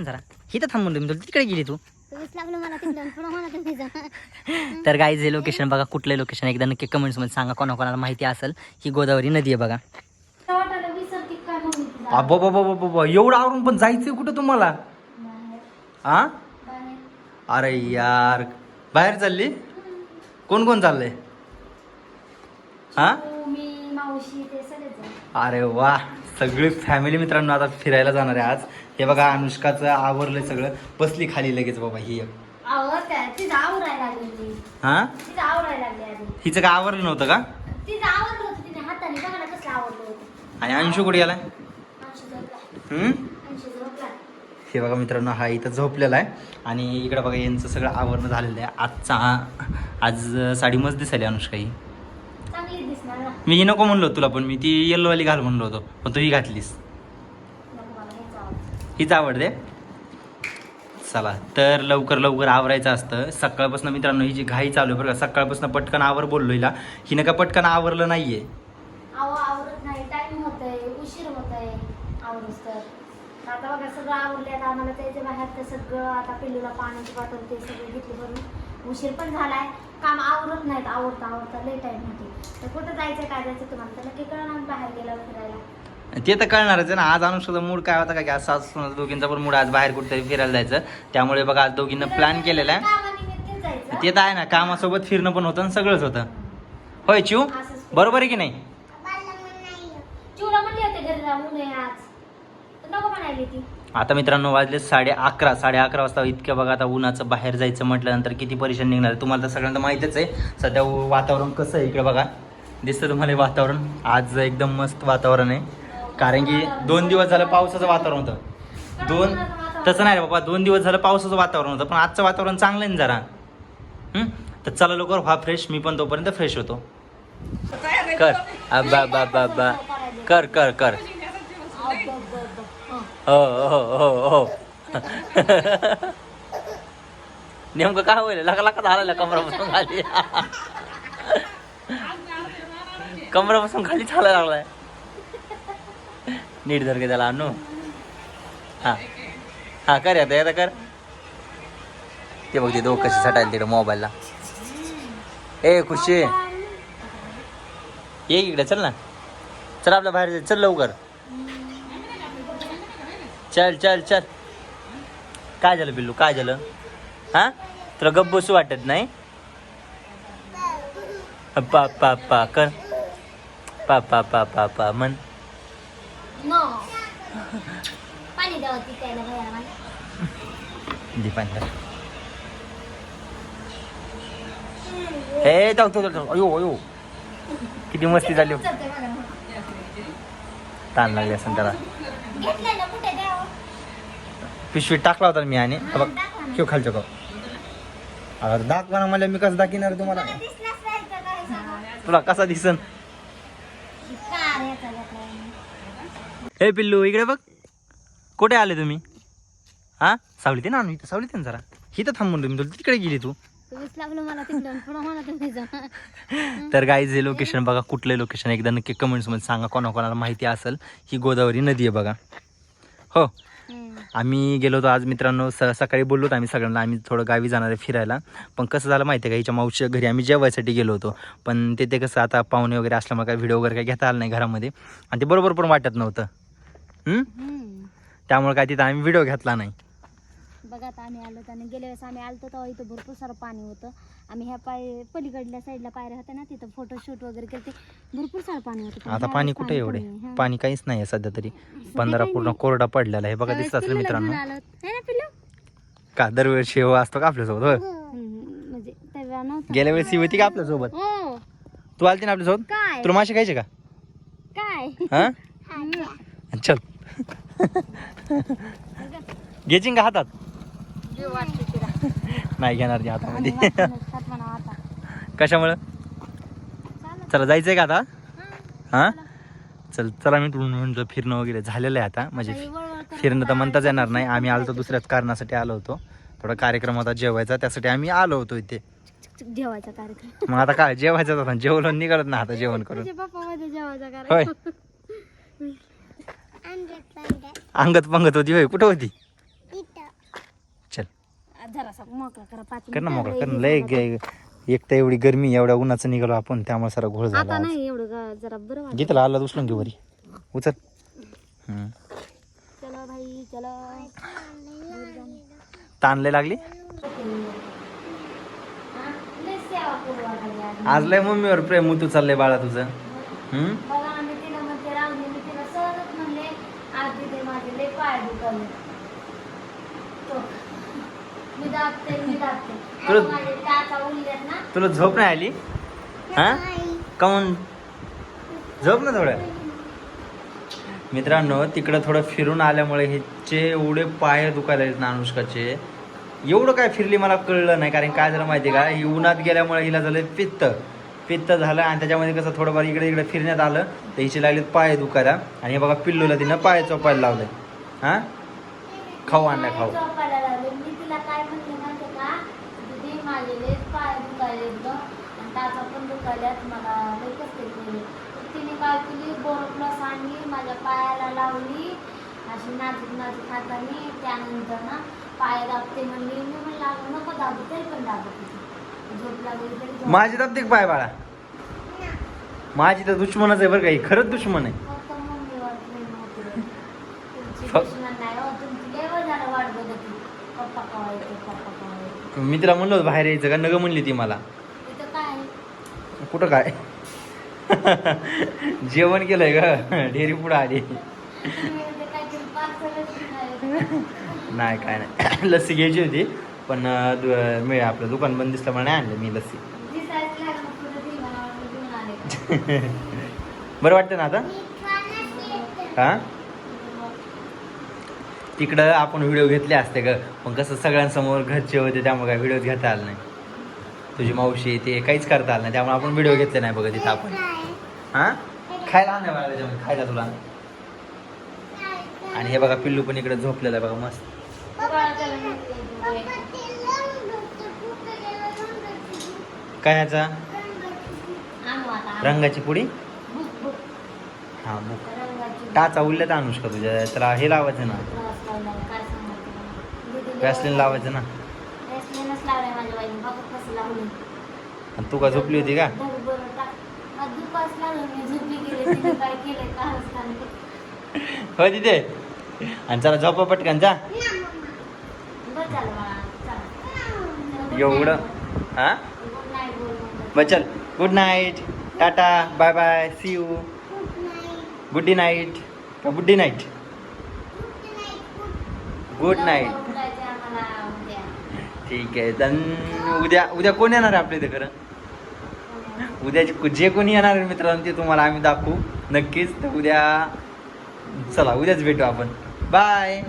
ना जरा इथं थांब म्हणलं मी तुला तिकडे गेली तू जा. तर गाईज हे लोकेशन बघा कुठलं लोकेशन एकदा नक्की कमेंट्समध्ये सांगा कोणाकोणाला माहिती असेल ही गोदावरी नदी आहे बघा काय? बाबा बाबा बाबा एवढं आवरून पण जायचंय कुठं तुम्हाला हा. अरे यार बाहेर चालली कोण कोण चाललंय हा. अरे वा सगळी फॅमिली मित्रांनो आता फिरायला जाणार आहे आज हे बघा अनुष्काचं आवरलंय सगळं. बसली खाली लगेच बाबा ही एक. हा? हिचं काय आवरलं नव्हतं का? आणि अंशू कुठे गेलाय? हे बघा मित्रांनो हा इथं झोपलेला आहे. आणि इकडे बघा यांचं सगळं आवरणं झालेलं आहे. आजचा आज साडी मस्त दिसायली अनुष्का ही. मी ही नको म्हणलो तुला पण. मी ती येल्लोवाली घाल म्हणलो होतो. पण तू ही घातलीस नको मला हेच आवडतं हीच आवडते चला तर लवकर लवकर आवरायचं असतं. सकाळपासून मित्रांनो ही जी घाई चालू आहे बरं का सकाळपासून पटकन आवर बोललो हिला. हिनं का पटकन आवरलं नाहीये? आवरत नाही. उशीर आता बघा सगळं आता आम्हाला त्याच्या बाहेर ते सगळं आता पिल्लूला पाण्याची बॉटल ते सगळं घेतली भरून. उशीर पण झालाय. काम आवरत नाहीत. आवडता आवडता लई टाइम होते तर कुठं जायचं काय जायचं तुम्हाला तर नक्की कळणार बाहेर गेला फिरायला. ते तर कळणारच आहे ना. आज अनुष्काचा मूड काय होता काय की आज सासू दोघींचा पण मूड आज बाहेर कुठेतरी फिरायला जायचं. त्यामुळे बघा आज दोघींना प्लॅन केलेला आहे. ते तर आहे ना कामासोबत फिरणं पण होतं आणि सगळंच होतं. होय चिव बरोबर आहे की नाही? आता मित्रांनो वाजले साडे अकरा. साडे अकरा वाजता इतक्या बघा आता उन्हाचं बाहेर जायचं म्हटल्यानंतर किती परेशान निघणार आहे. तुम्हाला तर सगळ्यांना माहीतच आहे. सध्या वातावरण कसं आहे इकडे बघा. दिसतं तुम्हाला वातावरण? आज एकदम मस्त वातावरण आहे. कारण की दोन दिवस झालं पावसाचं वातावरण होतं. दोन तसं नाही रे बाबा दोन दिवस झालं पावसाचं वातावरण होतं पण आजचं वातावरण चांगलं आहे ना जरा. तर चला लवकर व्हा फ्रेश मी पण तोपर्यंत फ्रेश होतो. कर. अब्बा बा बा बा कर कर कर. हो हो हो हो. नेमकं काय होईल? लका लका झालं कमरापासून खाली. कमरापासून खाली चालायला लागलाय. नीट धर घेतला त्याला आणू हां हां कर आता आता कर ते बघ ते दोघं कशी सटायला तिकडे मोबाईलला ए खुशी ये इकडे चल ना चल आपल्या बाहेर चल लवकर चल चल चल काय झालं बिल्लू काय झालं हां तुला गप्प बसू वाटत नाही पा पा पा कर पा पा पा पा पा मन नो पाणी द्यावं ती प्यायला भैयाला मला दीपांकर हे जाऊ अयो अयो किती मस्ती झाली हो. मला. ताण लागली असं त्याला कुठे द्यावं पिशवीत टाकला होता मी आणि हा बघ ना. किंवा खालचं का अरे दाखवा ना मला मी कसं दाखिणार तुम्हाला दिसलाच नाही तर काय सांगा. तुला कसा दिसन याचा? हे पिल्लू इकडे बघ. कुठे आले तुम्ही? हा? सावलीत ना आणू इथं सावलीत आहे ना जरा. इथं थांब म्हणलो मी तुला तिकडे गेली तू. तुम्ही तर गाईज हे लोकेशन बघा कुठलं लोकेशन एकदा नक्की कमेंट्समध्ये सांगा कोणाकोणाला माहिती असेल ही गोदावरी नदी आहे बघा. हो. आम्ही गेलो होतो आज मित्रांनो स सकाळी बोललो होतो आम्ही सगळ्यांना आम्ही थोडं गावी जाणार आहे फिरायला. पण कसं झालं माहिती आहे का हिच्या मावशीच्या घरी आम्ही जेवायसाठी गेलो होतो. पण तिथे कसं आता पाहुणे वगैरे असल्यामुळे काय व्हिडिओ वगैरे काय घेता आला नाही घरामध्ये. आणि ते बरोबर पण वाटत नव्हतं. हम्म? त्यामुळे काय तिथं आम्ही व्हिडिओ घेतला नाही. बघा आता आम्ही आलो आणि गेल्या वेळेस आम्ही आलतो तेव्हा इथं भरपूर सारं पाणी होतं. आम्ही ह्या पाय पलीकडल्या साईडला पायऱ्या होत्या ना तिथं फोटोशूट वगैरे केले भरपूर सारं पाणी होतं. पण आता पाणी कुठे एवढे? कमी आहे. हा. पाणी काहीच नाही आहे सध्या तरी. बंधारा काही पूर्ण. कोरडा पडलेला आहे. बघा त्यावेळेस दिसत असेल पिल्लूला मित्रांनो. घेऊन आलो. है ना पिल्लू? का दरवेळेस हो असतो का आपल्यासोबत? होय. हम्म, म्हणजे तेव्हा नव्हतं. गेल्या वेळेस ही होती का आपल्यासोबत? हो. तू आलती ना आपल्यासोबत? काय? तुला मासे खायचे का? काय? हा? हम्म. घ्यायची का हातात. नाही घेणार ती हातामध्ये. कशामुळं. चला जायचंय का आता? हा. चल. चला मी तुला म्हणतो फिरणं वगैरे झालेलं आहे आता. म्हणजे फिरणं तर. म्हणताच येणार नाही. आम्ही आलो दुसऱ्याच कारणासाठी आलो होतो. थोडा कार्यक्रम होता जेवायचा त्यासाठी आम्ही आलो होतो इथे. जेवायचा कार्यक्रम. मग आता काय? जेवायचं होता. जेवलो निघत ना आता जेवण करून. मध्ये जेवायचा होय. अंगत पंगत होती होय कुठं होती जरासा मोकळा करा पाच कर ना. मोकळा कर ना लय. गे- एक तर एवढी गरमी एवढ्या उन्हाचं निघालो आपण त्यामुळे सारा घोळ झाला आता आज. नाही एवढं गा- जरा बरं वाटत घेतला आला उचलून घेऊ वरी उचल हम्म. चलो भाई चलो ताणले लागली? लय वाटायली आज. लय मम्मीवर प्रेम तू चाललंय बाळा तुझं हम्म बघा आम्ही तिला म्हणते राहून मी तिला सहजच म्हणले आज तिथे माझे लय पाय दुखले तो मी दाबते मी दाबते. तुला- माझे ना. तुला झोप नाही आली? हा? काऊन झोप ना थोडं. मित्रांनो तिकडं थोडं फिरून आल्यामुळे हिचे एवढे पाय दुखायला आहेत ना अनुष्काचे एवढं काय फिरली मला कळलं नाही कारण काय झालं माहिती का? ही उन्हात गेल्यामुळे हिला झालं पित्त. पित्त झालं आणि त्याच्यामध्ये कसं थोडंफार इकडे इकडे फिरण्यात आलं तर हिचे लागले पाय दुखायला. आणि हे बघा पिल्लूला तिनं पाय चोपायला लावलंय. हा? खाऊ आणलाय खाऊ. आणली माझ्या पायाला लावली. अशी नाजूक नाजूक हाताने त्यानंतर ना पाय दाबते म्हणली. मी म्हणलं अगं नको दाबू तरी पण दाबत होती झोप लागली तरी झोप. माझी दाबते पाय बाळा. माझी तर दुश्मनच आहे बरं का ही खरंच दुश्मन आहे. मी तिला म्हणलो होतं बाहेर यायचं का नग म्हणली ती मला? कुठं काय? जेवण केलंय का ढेरी पुढं आली. नाही काय नाही. लस्सी घ्यायची होती पण आपलं दुकान बंद दिसल्यामुळे नाही आणलं मी लस्सी दिसायचं लागलं पुढं दिलं मला वाटलं घेऊन आले का? बरं वाटतं ना आता? हा? तिकडं आपण व्हिडिओ घेतले असते ग. पण कसं सगळ्यांसमोर घरचे होते त्यामुळे काय व्हिडिओ घेता आला नाही. तुझी मावशी ते काहीच करता आलं नाही त्यामुळे आपण व्हिडिओ घेतले नाही बघा तिथं आपण. हा? खायला आणलं बाळा त्याच्यामध्ये खायला तुला आणि. हे बघा पिल्लू पण इकडे झोपलेलं आहे बघा मस्त. काय ह्याचा रंगाची पुडी. हा बुक. टाचा उरल्या अनुष्का तुझ्या त्याला हे लावायचं ना वॅसलीन लावायचं ना. आणि तू का झोपली होती का. हो तिथे आणि चला झोपा पटकन जा. एवढं हा Good night बोल म्हणलं. बरं चल good night tata bye bye see you good night का गुड नाईट गुड नाईट ठीक आहे. then उद्या उद्या कोण येणार आहे आपल्या इथे खरं? उद्याचे जे कोणी येणार आहे मित्रांनो ते तुम्हाला आम्ही दाखवू. नक्कीच. तर उद्या चला उद्याच भेटू आपण. बाय